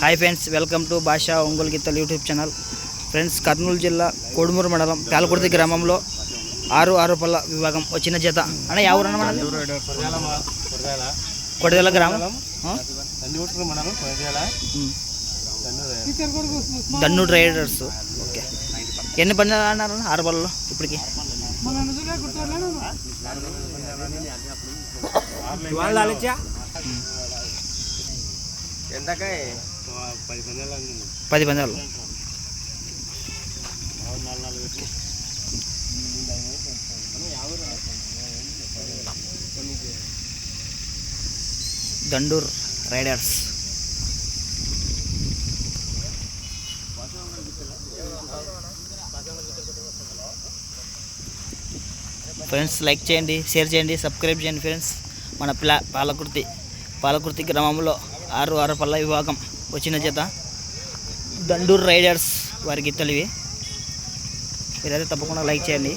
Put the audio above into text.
Hi friends welcome to భాషా ఒంగోలు గీతలు YouTube channel. Friends Kurnool జిల్లా కోడుమూరు మండలం పేలకుర్తి గ్రామంలో ఆరు ఆరు పళ్ళ విభాగం వచ్చిన జత. అంటే ఎవరు కొడదల గ్రామం. దన్ను రైడర్స్. ఓకే. ఎన్ని పందాలు అన్నారు ఆరు పళ్ళలో ఇప్పటికి? పది పందాలు. దండూర్ రైడర్స్. ఫ్రెండ్స్ లైక్ చేయండి షేర్ చేయండి సబ్స్క్రైబ్ చేయండి ఫ్రెండ్స్. మన ప్లా పాలకుర్తి పాలకుర్తి గ్రామంలో ఆరు ఆరు పల్ల విభాగం. వచ్చిన చేత దండూర్ రైడర్స్ వారి గిత్తలు ఇవి. మీరైతే తప్పకుండా లైక్ చేయండి.